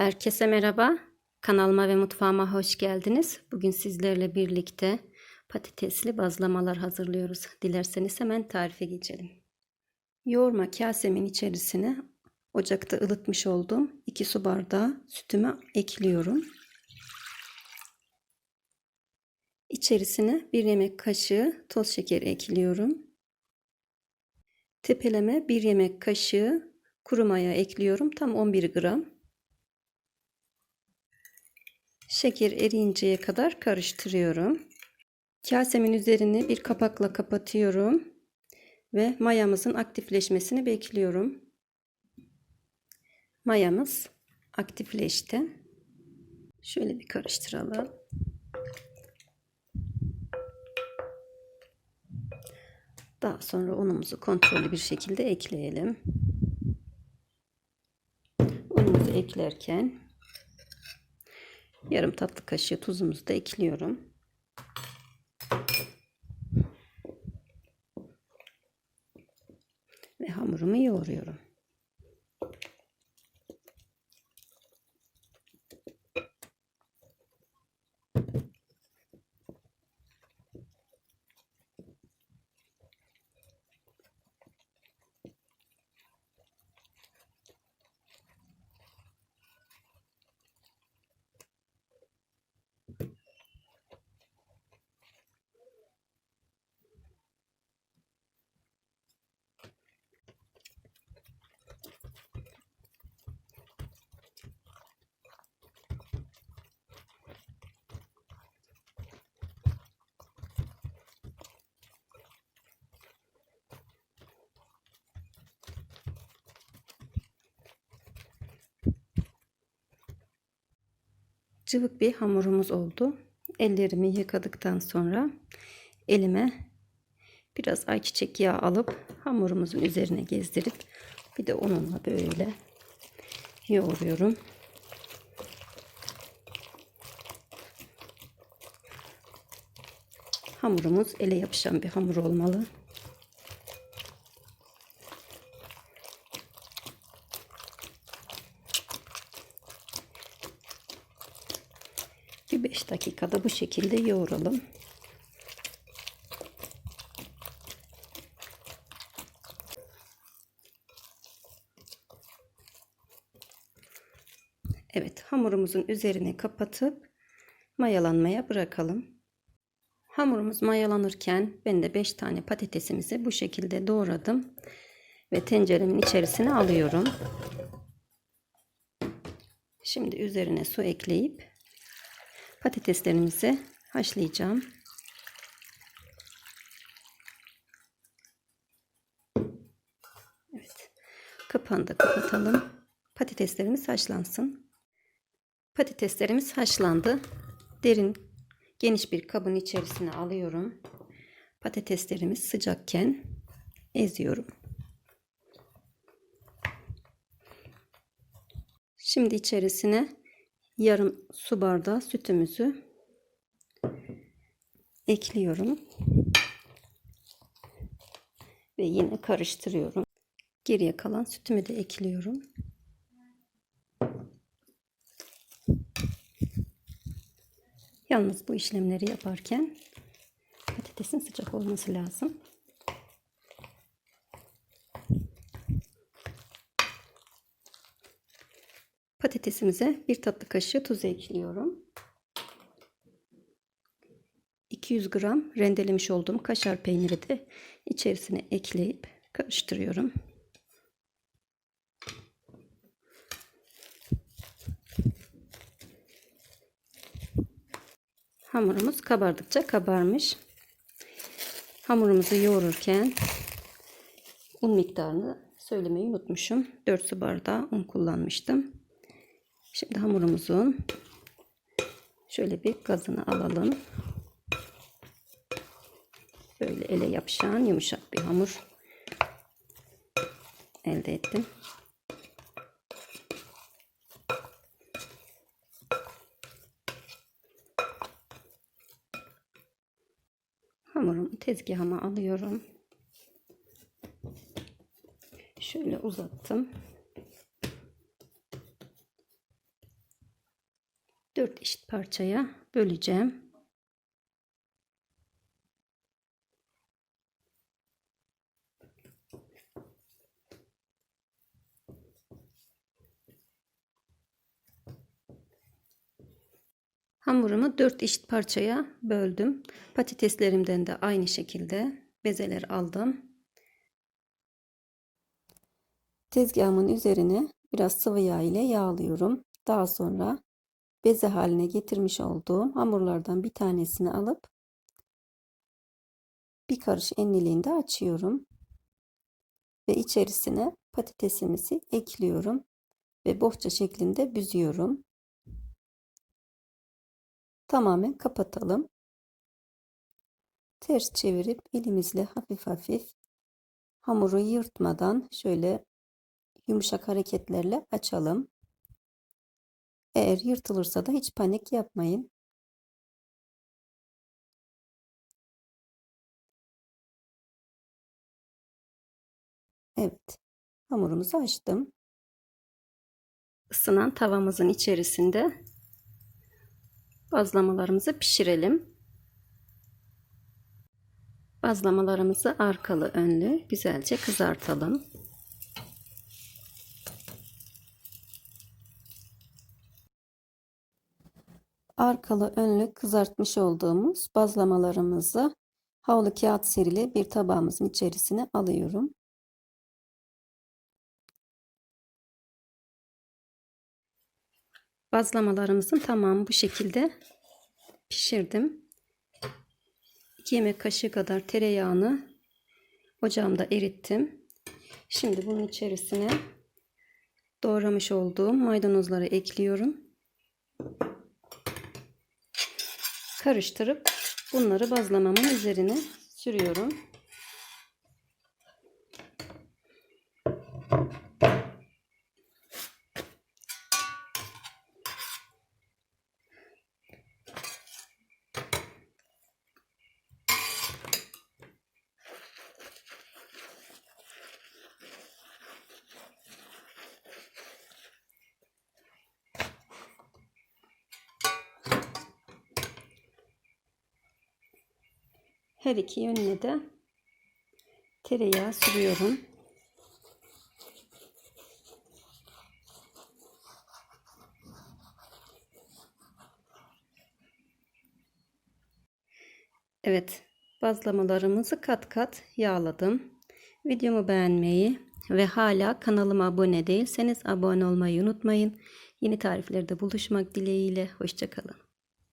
Herkese merhaba. Kanalıma ve mutfağıma hoş geldiniz. Bugün sizlerle birlikte patatesli bazlamalar hazırlıyoruz. Dilerseniz hemen tarife geçelim. Yoğurma kasemin içerisine ocakta ılıtmış olduğum 2 su bardağı sütümü ekliyorum. İçerisine 1 yemek kaşığı toz şeker ekliyorum. Tepeleme 1 yemek kaşığı kuru maya ekliyorum. Tam 11 gram. Şeker eriyinceye kadar karıştırıyorum. Kasemin üzerini bir kapakla kapatıyorum ve mayamızın aktifleşmesini bekliyorum. Mayamız aktifleşti. Şöyle bir karıştıralım. Daha sonra unumuzu kontrollü bir şekilde ekleyelim. Unumuzu eklerken yarım tatlı kaşığı tuzumuzu da ekliyorum. Ve hamurumu yoğuruyorum. Cıvık bir hamurumuz oldu. Ellerimi yıkadıktan sonra elime biraz ayçiçek yağı alıp hamurumuzun üzerine gezdirip bir de onunla böyle yoğuruyorum. Hamurumuz ele yapışan bir hamur olmalı. Bir 5 dakikada bu şekilde yoğuralım. Evet hamurumuzun üzerine kapatıp mayalanmaya bırakalım. Hamurumuz mayalanırken ben de 5 tane patatesimizi bu şekilde doğradım ve tenceremin içerisine alıyorum. Şimdi üzerine su ekleyip patateslerimizi haşlayacağım. Evet. Kapağını da kapatalım. Patateslerimiz haşlansın. Patateslerimiz haşlandı. Derin, geniş bir kabın içerisine alıyorum. Patateslerimiz sıcakken eziyorum. Şimdi içerisine yarım su bardağı sütümüzü ekliyorum. Ve yine karıştırıyorum. Geriye kalan sütümü de ekliyorum. Yalnız bu işlemleri yaparken patatesin sıcak olması lazım. Patatesimize bir tatlı kaşığı tuz ekliyorum. 200 gram rendelemiş olduğum kaşar peyniri de içerisine ekleyip karıştırıyorum. Hamurumuz kabardıkça kabarmış. Hamurumuzu yoğururken un miktarını söylemeyi unutmuşum. 4 su bardağı un kullanmıştım. Şimdi hamurumuzun şöyle bir gazını alalım. Böyle ele yapışan yumuşak bir hamur elde ettim. Hamurumu tezgahıma alıyorum. Şöyle uzattım. 4 eşit parçaya böleceğim. Hamurumu 4 eşit parçaya böldüm. Patateslerimden de aynı şekilde bezeler aldım. Tezgahımın üzerine biraz sıvı yağ ile yağlıyorum. Daha sonra beze haline getirmiş olduğum hamurlardan bir tanesini alıp bir karış enliliğinde açıyorum. Ve içerisine patatesimizi ekliyorum ve bohça şeklinde büzüyorum. Tamamen kapatalım. Ters çevirip elimizle hafif hafif hamuru yırtmadan şöyle yumuşak hareketlerle açalım. Eğer yırtılırsa da hiç panik yapmayın. Evet. Hamurumuzu açtım. Isınan tavamızın içerisinde bazlamalarımızı pişirelim. Bazlamalarımızı arkalı önlü güzelce kızartalım. Arkalı önlü kızartmış olduğumuz bazlamalarımızı havlu kağıt serili bir tabağımızın içerisine alıyorum. Bazlamalarımızın tamamı bu şekilde pişirdim. 2 yemek kaşığı kadar tereyağını ocağımda erittim. Şimdi bunun içerisine doğramış olduğum maydanozları ekliyorum. Karıştırıp bunları bazlamamın üzerine sürüyorum. Her iki yönüne de tereyağı sürüyorum. Evet, bazlamalarımızı kat kat yağladım. Videomu beğenmeyi ve hala kanalıma abone değilseniz abone olmayı unutmayın. Yeni tariflerde buluşmak dileğiyle. Hoşçakalın.